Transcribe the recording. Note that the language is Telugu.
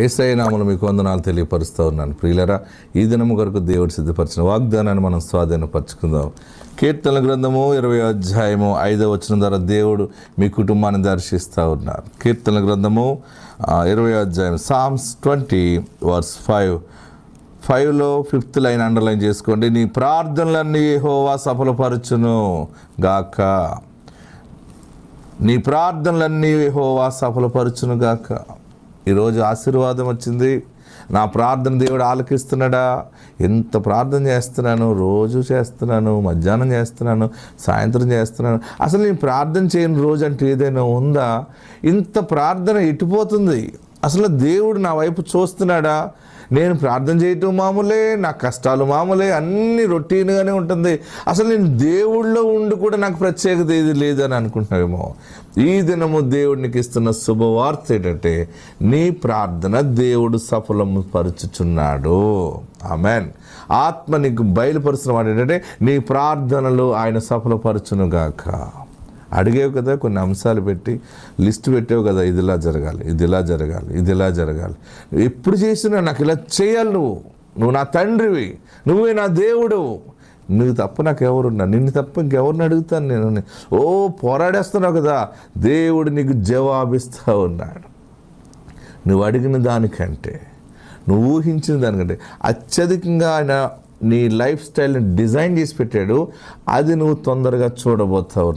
ఏసఐ నామలు మీకు వందనాలు తెలియపరుస్తూ ఉన్నాను. ప్రియులరా ఈ దినము కొరకు దేవుడు సిద్ధపరిచిన వాగ్దానాన్ని మనం స్వాధీనపరచుకుందాం. కీర్తన గ్రంథము ఇరవై అధ్యాయము ఐదవ వచ్చిన ద్వారా దేవుడు మీ కుటుంబాన్ని దర్శిస్తూ ఉన్నారు. కీర్తన గ్రంథము ఇరవై అధ్యాయం సామ్స్ ట్వంటీ వర్స్ ఫైవ్ ఫైవ్లో ఫిఫ్త్ లైన్ అండర్లైన్ చేసుకోండి. నీ ప్రార్థనలన్నీ హోవా సఫలపరచును గాక. నీ ప్రార్థనలన్నీ హోవా సఫలపరచును గాక. ఈరోజు ఆశీర్వాదం వచ్చింది. నా ప్రార్థన దేవుడు ఆలకిస్తున్నాడా? ఎంత ప్రార్థన చేస్తున్నాను? రోజు చేస్తున్నాను మధ్యాహ్నం చేస్తున్నాను సాయంత్రం చేస్తున్నాను. అసలు నేను ప్రార్థన చేయని రోజు అంటే ఏదైనా ఉందా? ఇంత ప్రార్థన ఎటుపోతుంది అసలు దేవుడు నా వైపు చూస్తున్నాడా? నేను ప్రార్థన చేయటం మామూలే నా కష్టాలు మామూలే అన్ని రొటీన్గానే ఉంటుంది. అసలు నేను దేవుళ్ళో ఉండి కూడా నాకు ప్రత్యేకత ఏది లేదని అనుకుంటున్నావేమో. ఈ దినము దేవుడికి ఇస్తున్న శుభవార్త ఏంటంటే నీ ప్రార్థన దేవుడు సఫలము పరుచుచున్నాడు. ఆమెన్. ఆత్మ నీకు బయలుపరుచిన వాడు ఏంటంటే నీ ప్రార్థనలు ఆయన సఫలపరచునుగాక. అడిగేవు కదా కొన్ని అంశాలు పెట్టి లిస్ట్ పెట్టావు కదా ఇది ఇలా జరగాలి ఇది ఇలా జరగాలి ఇది ఇలా జరగాలి. ఎప్పుడు చేసినా నాకు ఇలా చేయాలి నువ్వు. నువ్వు నా తండ్రివి నువ్వే నా దేవుడు. నువ్వు తప్ప నాకు ఎవరున్నా నిన్ను తప్ప ఇంకెవరిని అడుగుతాను నేను? ఓ పోరాడేస్తున్నావు కదా దేవుడు నీకు జవాబిస్తూ ఉన్నాడు. నువ్వు అడిగిన దానికంటే నువ్వు ఊహించిన దానికంటే అత్యధికంగా ఆయన నీ లైఫ్ స్టైల్ని డిజైన్ చేసి పెట్టాడు. అది నువ్వు తొందరగా చూడబోతావు.